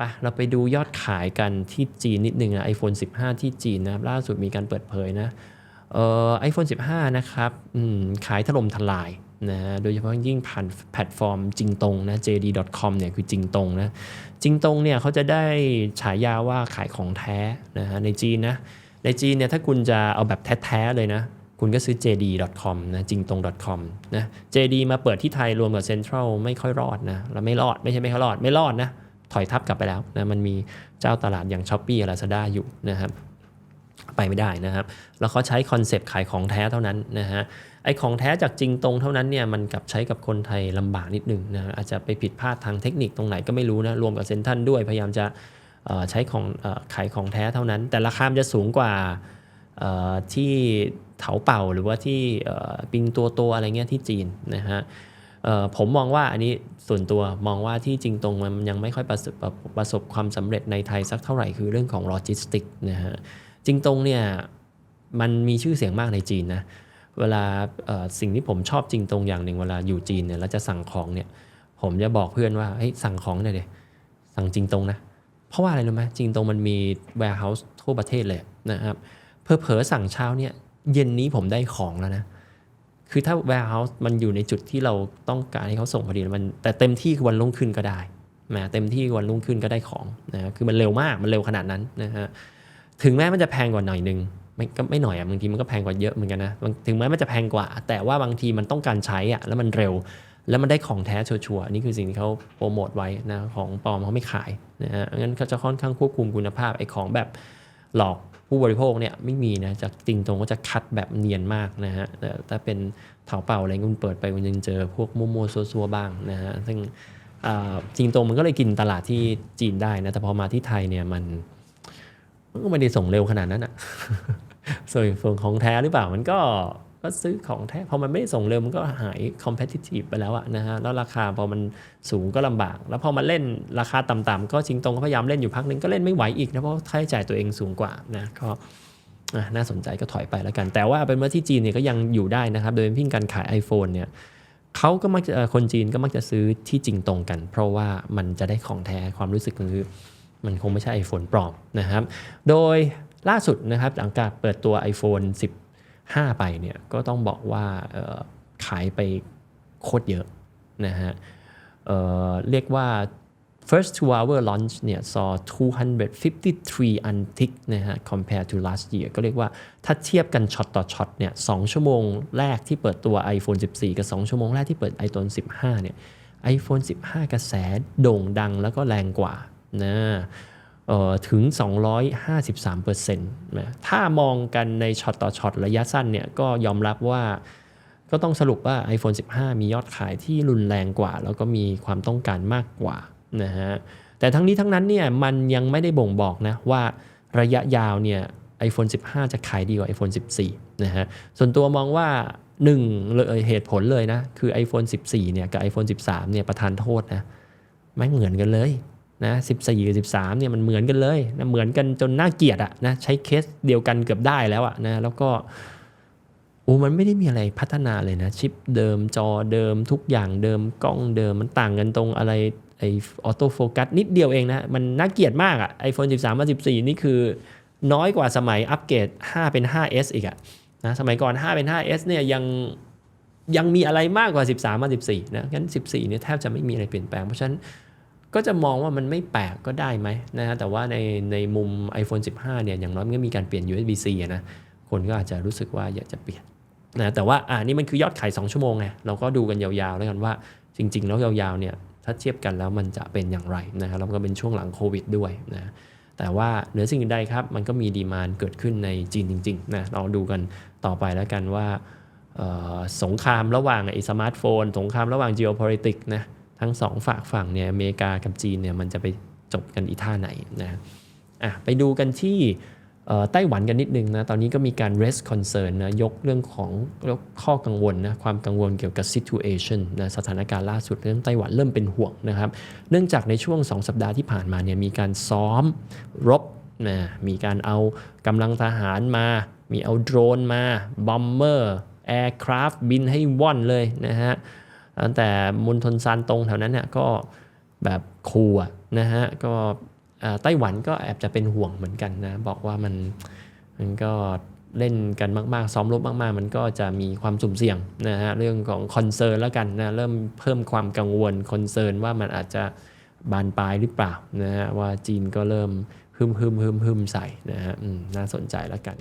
ไปเราไปดูยอดขายกันที่จีนนิดนึงนะ iPhone 15 ที่จีนนะครับ ล่าสุดมีการเปิดเผยนะเอ่อ iPhone 15 นะครับขายถล่มทลายนะโดยเฉพาะยิ่งผ่านแพลตฟอร์มจริงตรงนะ JD.com เนี่ยคือจริงตรงนะจริงตรงเนี่ยเขาจะได้ฉายาว่าขายของแท้นะฮะในจีนนะในจีนเนี่ยถ้าคุณจะเอาแบบแท้ๆเลยนะ คุณก็ซื้อ JD.com นะจริงตรง .com นะ JD มาเปิดที่ไทยรวมกับ Central ไม่ค่อยรอดนะแล้วไม่รอดไม่ใช่ไม่ค่อยรอดไม่รอดนะ ถอยทับกลับไปแล้วนะมันมีเจ้าตลาดอย่าง s h อ p e e ลาซาด้าอยู่นะครับไปไม่ได้นะครับ แล้วเขาใช้คอนเซปต์ขายของแท้เท่านั้นนะฮะ ไอของแท้จากจริงตรงเท่านั้นเนี่ยมันกับใช้กับคนไทยลำบากนิดหนึ่งนะอาจจะไปผิดพลาดทางเทคนิคตรงไหนก็ไม่รู้นะ รวมกับเซนทันด้วยพยายามจะใช้ของขายของแท้เท่านั้น แต่ราคามจะสูงกว่าที่เถาเป่าหรือว่าที่ปิงตัวโตอะไรเงี้ยที่จีนนะฮะ ผมมองว่าอันนี้ส่วนตัวมองว่าที่จริงตรงมันยังไม่ค่อยประสบประสบความสำเร็จในไทยสักเท่าไหร่คือเรื่องของโลจิสติกนะฮะจริงตรงเนี่ยมันมีชื่อเสียงมากในจีนนะเวลาสิ่งที่ผมชอบจริงตรงอย่างหนึ่งเวลาอยู่จีนเนี่ยแล้วจะสั่งของเนี่ยผมจะบอกเพื่อนว่าเฮ้ยสั่งของหน่อยเลยสั่งจริงตรงนะ เพราะว่าอะไรรู้ไหมจริงตรงมันมี warehouse ทั่วประเทศเลยนะครับเพอเพอสั่งเช้าเนี่ยเย็นนี้ผมได้ของแล้วนะ คือถ้า warehouse มันอยู่ในจุดที่เราต้องการให้เขาส่งพอดีมัน แต่เต็มที่คือวันรุ่งขึ้นก็ได้นะเต็มที่วันรุ่งขึ้นก็ได้ของนะคือมันเร็วมากมันเร็วขนาดนั้นนะฮะถึงแม้มันจะแพงกว่าหน่อยนึงไม่ก็ไม่หน่อยอะบางทีมันก็แพงกว่าเยอะเหมือนกันนะถึงแม้มันจะแพงกว่า แต่ว่าบางทีมันต้องการใช้อะแล้วมันเร็ว แล้วมันได้ของแท้ชัวร์นี่คือสิ่งที่เขาโปรโมทไว้นะของปลอมเขาไม่ขายนะฮะงั้นเขาจะค่อนข้างควบคุมคุณภาพไอ้ของแบบหลอก ผู้บริโภคเนี่ยไม่มีนะจากจริงตรงก็จะคัดแบบเนียนมากนะฮะแต่ถ้าเป็นเถาเป่าอะไรคุณเปิดไปคุณยังเจอพวกมั่วๆซัวๆบ้างนะฮะซึ่งจริงตรงมันก็เลยกินตลาดที่จีนได้นะแต่พอมาที่ไทยเนี่ยมันมันก็ไม่ได้ส่งเร็วขนาดนั้นอะ่ะส่วนของแท้หรือเปล่ามันก็ ก็ซื้อของแท้พอมันไม่ส่งเร็วมันก็หาย competitive ไปแล้วอะนะฮะแล้วราคาพอมันสูงก็ลำบาก แล้วพอมาเล่นราคาต่ำๆก็จริงตรงก็พยายามเล่นอยู่พักหนึงก็เล่นไม่ไหวอีกนะเพราะค่าใช้จ่ายตัวเองสูงกว่านะก็น่าสนใจก็ถอยไปแล้วกัน แต่ว่าเป็นว่าที่จีนเนี่ยก็ยังอยู่ได้นะครับ โดยเฉพาะยิ่งการขาย iPhone เนี่ยเขาก็มักจะคนจีนก็มักจะซื้อที่จริงตรงกัน เพราะว่ามันจะได้ของแท้ความรู้สึกคือมันคงไม่ใช่ iPhone ปลอมนะครับ โดยล่าสุดนะครับหลังจากเปิดตัว iPhone 5 ไปเนี่ยก็ต้องบอกว่าขายไปโคตรเยอะนะฮะเเรียกว่า first two hour launch เนี่ย saw 253 untick นะฮะ compared to last year ก็เรียกว่าถ้าเทียบกันช็อตต่อช็อตเนี่ย2ชั่วโมงแรกที่เปิดตัว iPhone 14 กับ 2 ชั่วโมงแรกที่เปิด iPhone 15 เนี่ย iPhone 15 กระแสโด่งดังแล้วก็แรงกว่านะ ถึง 253%นะถ้ามองกันในช็อตต่อช็อตระยะสั้นเนี่ยก็ยอมรับว่าก็ต้องสรุปว่า iPhone 15 มียอดขายที่รุนแรงกว่า แล้วก็มีความต้องการมากกว่านะฮะแต่ทั้งนี้ทั้งนั้นเนี่ยมันยังไม่ได้บ่งบอกนะว่าระยะยาวเนี่ย iPhone 15 จะขายดีกว่า iPhone 14 นะฮะ ส่วนตัวมองว่าหนึ่งเลยเหตุผลเลยนะ คือ iPhone 14 เนี่ย กับ iPhone 13 เนี่ย ประทานโทษนะ ไม่เหมือนกันเลย นะ14กับ13เนี่ยมันเหมือนกันเลยนะเหมือนกันจนน่าเกลียดอะนะใช้เคสเดียวกันเกือบได้แล้วอะนะแล้วก็โอ้มันไม่ได้มีอะไรพัฒนาเลยนะชิปเดิมจอเดิมทุกอย่างเดิมกล้องเดิมมันต่างกันตรงอะไรไอออโต้โฟกัสนิดเดียวเองนะ มันน่าเกลียดมากอะ iPhone 13มมา14นี่คือน้อยกว่าสมัยอัปเกรด5 เป็น 5S อีกอะนะสมัยก่อน 5 เป็น 5S เนี่ยยังยังมีอะไรมากกว่า 13 มา 14 นะงั้น 14 เนี่ยแทบจะไม่มีอะไรเปลี่ยนแปลง เพราะฉะนั้น ก็จะมองว่ามันไม่แปลกก็ได้ไหมนะฮะแต่ว่าในในมุม iPhone 15 เนี่ยอย่างน้อยมันก็มีการเปลี่ยน USB-C นะคนก็อาจจะรู้สึกว่าอยากจะเปลี่ยนนะแต่ว่าอ่านี่มันคือยอดขาย 2 ชั่วโมงไงเราก็ดูกันยาวๆ แล้วกันว่าจริง ๆ แล้วยาวๆเนี่ยถ้าเทียบกันแล้วมันจะเป็นอย่างไรนะครับแล้วก็เป็นช่วงหลังโควิดด้วยนะแต่ว่าเหนือสิ่งอื่นใดครับ มันก็มีดีมานเกิดขึ้นในจีนจริงๆนะเราดูกันต่อไปแล้วกันว่าสงครามระหว่างไอ้สมาร์ทโฟน สงครามระหว่าง geopolitics นะ ทั้งสองฝากฝั่งเนี่ยอเมริกากับจีนเนี่ยมันจะไปจบกันอีท่าไหนนะอะไปดูกันที่ไต้หวันกันนิดนึงนะตอนนี้ก็มีการ raise concern นะยกเรื่องของข้อกังวลนะความกังวลเกี่ยวกับ situation นะสถานการณ์ล่าสุดเรื่องไต้หวันเริ่มเป็นห่วงนะครับ เนื่องจากในช่วง 2 สัปดาห์ที่ผ่านมาเนี่ยมีการซ้อมรบนะมีการเอากำลังทหารมา มีเอาโดรนมาบอมเมอร์แอร์คราฟบินให้ว่อนเลยนะฮะ ตั้งแต่มณฑลซานตรงแถวนั้นเนี่ยก็แบบคูลอะนะฮะก็ไต้หวันก็แอบจะเป็นห่วงเหมือนกันนะบอกว่ามันมันก็เล่นกันมาก ๆ ซ้อมรบมาก ๆ มันก็จะมีความสุ่มเสี่ยงนะฮะเรื่องของคอนเซิร์นแล้วกันนะเริ่มเพิ่มความกังวลคอนเซิร์นว่ามันอาจจะบานปลายหรือเปล่านะฮะว่าจีนก็เริ่มฮึมฮึมฮึมฮึมใส่นะฮะน่าสนใจแล้วกัน